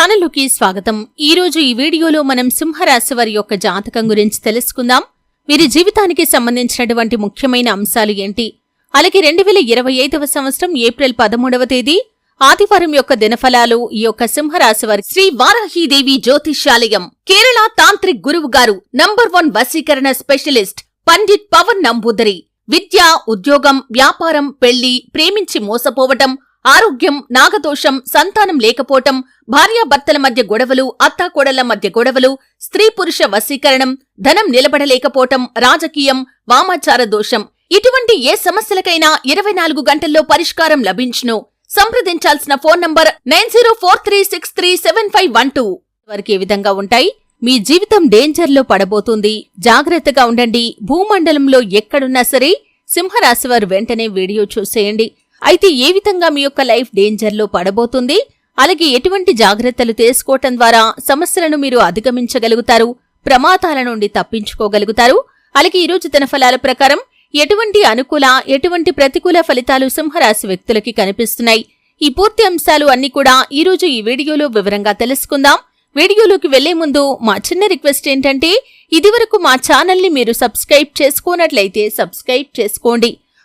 ఛానల్లోకి స్వాగతం. ఈ రోజు ఈ వీడియోలో మనం సింహరాశి వారి యొక్క జాతకం గురించి తెలుసుకుందాం. వీరి జీవితానికి సంబంధించినటువంటి ముఖ్యమైన అంశాలు ఏంటి? అలాగే రెండు వేల ఇరవై ఐదవ సంవత్సరం ఏప్రిల్ పదమూడవ తేదీ ఆదివారం యొక్క దినఫలాలు ఈ యొక్క సింహరాశి వారి శ్రీ వారాహీదేవి జ్యోతిష్యాలయం కేరళ తాంత్రిక్ గురువు గారు నంబర్ వన్ వశీకరణ స్పెషలిస్ట్ పండిట్ పవన్ నంబూదరి. విద్య ఉద్యోగం వ్యాపారం పెళ్ళి ప్రేమించి మోసపోవటం ఆరోగ్యం నాగదోషం సంతానం లేకపోవటం భార్యాభర్తల మధ్య గొడవలు అత్తాకోడళ్ళ మధ్య గొడవలు స్త్రీ పురుష వశీకరణం ధనం నిలబడలేకపోవటం రాజకీయం వామాచార దోషం. ఇటువంటి ఏ సమస్యలకైనా ఇరవై నాలుగు గంటల్లో పరిష్కారం లభించును. సంప్రదించాల్సిన phone number nine zero four three six three seven five one two. వరకు ఏ విధంగా ఉంటాయి. మీ జీవితం డేంజర్లో పడబోతుంది. జాగ్రత్తగా ఉండండి. భూమండలంలో ఎక్కడున్నా సరే సింహరాశి వారు వెంటనే వీడియో చూసేయండి. అయితే ఏ విధంగా మీ యొక్క లైఫ్ డేంజర్లో పడబోతుంది? అలాగే ఎటువంటి జాగ్రత్తలు తీసుకోవటం ద్వారా సమస్యలను మీరు అధిగమించగలుగుతారు? ప్రమాదాల నుండి తప్పించుకోగలుగుతారు? అలాగే ఈరోజు తన ఫలాల ప్రకారం ఎటువంటి అనుకూల ఎటువంటి ప్రతికూల ఫలితాలు సింహరాశి వ్యక్తులకి కనిపిస్తున్నాయి? ఈ పూర్తి అంశాలు అన్ని కూడా ఈరోజు ఈ వీడియోలో వివరంగా తెలుసుకుందాం. వీడియోలోకి వెళ్ళే ముందు మా చిన్న రిక్వెస్ట్ ఏంటంటే ఇదివరకు మా ఛానల్ని మీరు సబ్స్క్రైబ్ చేసుకోనట్లయితే సబ్స్క్రైబ్ చేసుకోండి.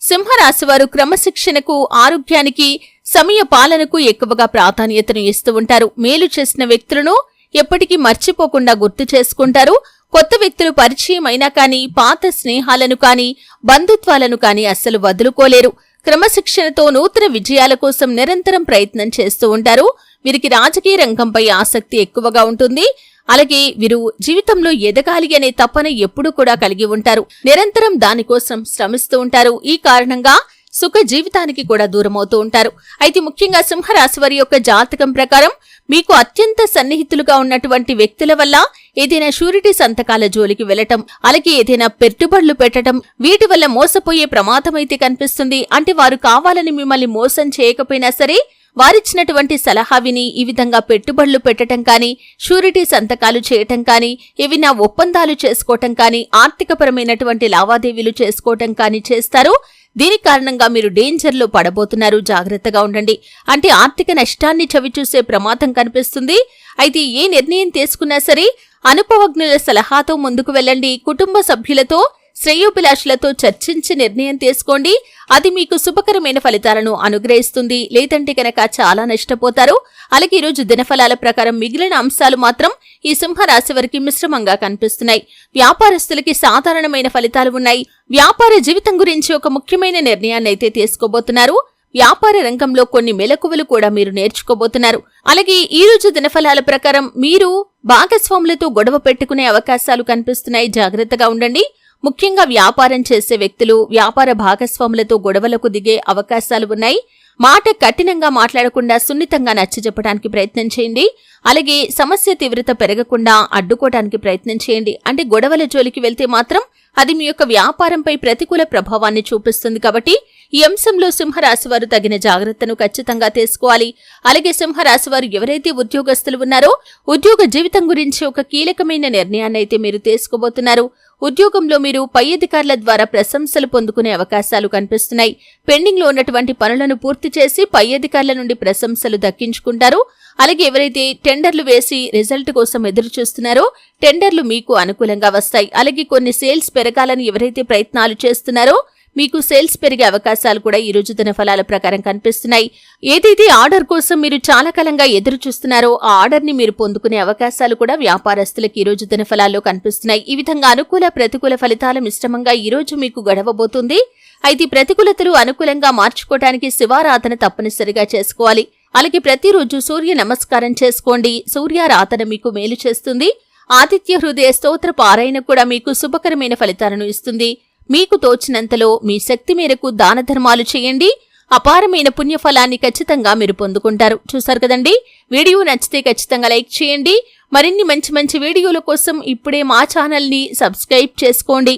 సింహరాశివారు క్రమశిక్షణకు ఆరోగ్యానికి సమయ పాలనకు ఎక్కువగా ప్రాధాన్యతను ఇస్తూ ఉంటారు. మేలు చేసిన వ్యక్తులను ఎప్పటికీ మర్చిపోకుండా గుర్తు చేసుకుంటారు. కొత్త వ్యక్తులు పరిచయం అయినా కానీ పాత స్నేహాలను కానీ బంధుత్వాలను కానీ అస్సలు వదులుకోలేరు. క్రమశిక్షణతో నూతన విజయాల కోసం నిరంతరం ప్రయత్నం చేస్తూ ఉంటారు. వీరికి రాజకీయ రంగంపై ఆసక్తి ఎక్కువగా ఉంటుంది. అలాగే వీరు జీవితంలో ఎదగాలి అనే తపన ఎప్పుడూ కూడా కలిగి ఉంటారు. నిరంతరం దానికోసం శ్రమిస్తూ ఉంటారు. ఈ కారణంగా సుఖ జీవితానికి కూడా దూరమవుతూ ఉంటారు. అయితే ముఖ్యంగా సింహరాశి వారి యొక్క జాతకం ప్రకారం మీకు అత్యంత సన్నిహితులుగా ఉన్నటువంటి వ్యక్తుల వల్ల ఏదైనా షూరిటీ సంతకాల జోలికి వెళ్ళటం అలాగే ఏదైనా పెట్టుబడులు పెట్టడం వీటి వల్ల మోసపోయే ప్రమాదం అయితే కనిపిస్తుంది. అంటే వారు కావాలని మిమ్మల్ని మోసం చేయకపోయినా సరే వారిచ్చినటువంటి సలహా విని ఈ విధంగా పెట్టుబడులు పెట్టడం కానీ షూరిటీ సంతకాలు చేయటం కానీ ఏవైనా ఒప్పందాలు చేసుకోవటం కానీ ఆర్థికపరమైనటువంటి లావాదేవీలు చేసుకోవటం కానీ చేస్తారు. దీని కారణంగా మీరు డేంజర్లో పడబోతున్నారు. జాగ్రత్తగా ఉండండి. అంటే ఆర్థిక నష్టాన్ని చవిచూసే ప్రమాదం కనిపిస్తుంది. అయితే ఏ నిర్ణయం తీసుకున్నా సరే అనుభవజ్ఞుల సలహాతో ముందుకు వెళ్ళండి. కుటుంబ సభ్యులతో శ్రేయోభిలాషులతో చర్చించి నిర్ణయం తీసుకోండి. అది మీకు శుభకరమైన ఫలితాలను అనుగ్రహిస్తుంది. లేదంటే కనుక చాలా నష్టపోతారు. అలాగే ఈరోజు దినఫలాల ప్రకారం మిగిలిన అంశాలు మాత్రం ఈ సింహరాశి వారికి మిశ్రమంగా కనిపిస్తున్నాయి. వ్యాపారస్తులకి సాధారణమైన ఫలితాలు ఉన్నాయి. వ్యాపార జీవితం గురించి ఒక ముఖ్యమైన నిర్ణయాన్ని అయితే తీసుకోబోతున్నారు. వ్యాపార రంగంలో కొన్ని మెలకువలు కూడా మీరు నేర్చుకోబోతున్నారు. అలాగే ఈ రోజు దినఫలాల ప్రకారం మీరు భాగస్వాములతో గొడవ పెట్టుకునే అవకాశాలు కనిపిస్తున్నాయి. జాగ్రత్తగా ఉండండి. ముఖ్యంగా వ్యాపారం చేసే వ్యక్తులు వ్యాపార భాగస్వాములతో గొడవలకు దిగే అవకాశాలు ఉన్నాయి. మాట కఠినంగా మాట్లాడకుండా సున్నితంగా నచ్చజెప్పడానికి ప్రయత్నం చేయండి. అలాగే సమస్య తీవ్రత పెరగకుండా అడ్డుకోవడానికి ప్రయత్నం చేయండి. అంటే గొడవల జోలికి వెళ్తే మాత్రం అది మీ యొక్క వ్యాపారంపై ప్రతికూల ప్రభావాన్ని చూపిస్తుంది కాబట్టి ఈ అంశంలో సింహరాశి వారు తగిన జాగ్రత్తను ఖచ్చితంగా తీసుకోవాలి. అలాగే సింహరాశి వారు ఎవరైతే ఉద్యోగస్తులు ఉన్నారో ఉద్యోగ జీవితం గురించి ఒక కీలకమైన నిర్ణయాన్ని అయితే మీరు తీసుకోబోతున్నారు. ఉద్యోగంలో మీరు పై అధికారుల ద్వారా ప్రశంసలు పొందుకునే అవకాశాలు కనిపిస్తున్నాయి. పెండింగ్లో ఉన్నటువంటి పనులను పూర్తి చేసి పై అధికారుల నుండి ప్రశంసలు దక్కించుకుంటారు. అలాగే ఎవరైతే టెండర్లు వేసి రిజల్ట్ కోసం ఎదురు చూస్తున్నారో టెండర్లు మీకు అనుకూలంగా వస్తాయి. అలాగే కొన్ని సేల్స్ పెరగాలని ఎవరైతే ప్రయత్నాలు చేస్తున్నారో మీకు సేల్స్ పెరిగే అవకాశాలు కూడా ఈ రోజు దిన ఫలాల ప్రకారం కనిపిస్తున్నాయి. ఏదైతే ఆర్డర్ కోసం మీరు చాలా కాలంగా ఎదురు చూస్తున్నారో ఆ ఆర్డర్ని మీరు పొందుకునే అవకాశాలు కూడా వ్యాపారస్తులకు ఈ రోజు దిన ఫలాల్లో కనిపిస్తున్నాయి. ఈ విధంగా అనుకూల ప్రతికూల ఫలితాల మిశ్రమంగా ఈ రోజు మీకు గడవబోతుంది. అయితే ప్రతికూలతలు అనుకూలంగా మార్చుకోవటానికి శివారాధన తప్పనిసరిగా చేసుకోవాలి. అలాగే ప్రతిరోజు సూర్య నమస్కారం చేసుకోండి. సూర్యారాధన మీకు మేలు చేస్తుంది. ఆతిథ్య హృదయ స్తోత్ర పారాయణ కూడా మీకు శుభకరమైన ఫలితాలను ఇస్తుంది. మీకు తోచినంతలో మీ శక్తి మేరకు దాన ధర్మాలు చేయండి. అపారమైన పుణ్యఫలాన్ని ఖచ్చితంగా మీరు పొందుకుంటారు. చూసారు కదండి? వీడియో నచ్చితే ఖచ్చితంగా లైక్ చేయండి. మరిన్ని మంచి మంచి వీడియోల కోసం ఇప్పుడే మా ఛానల్ని సబ్స్క్రైబ్ చేసుకోండి.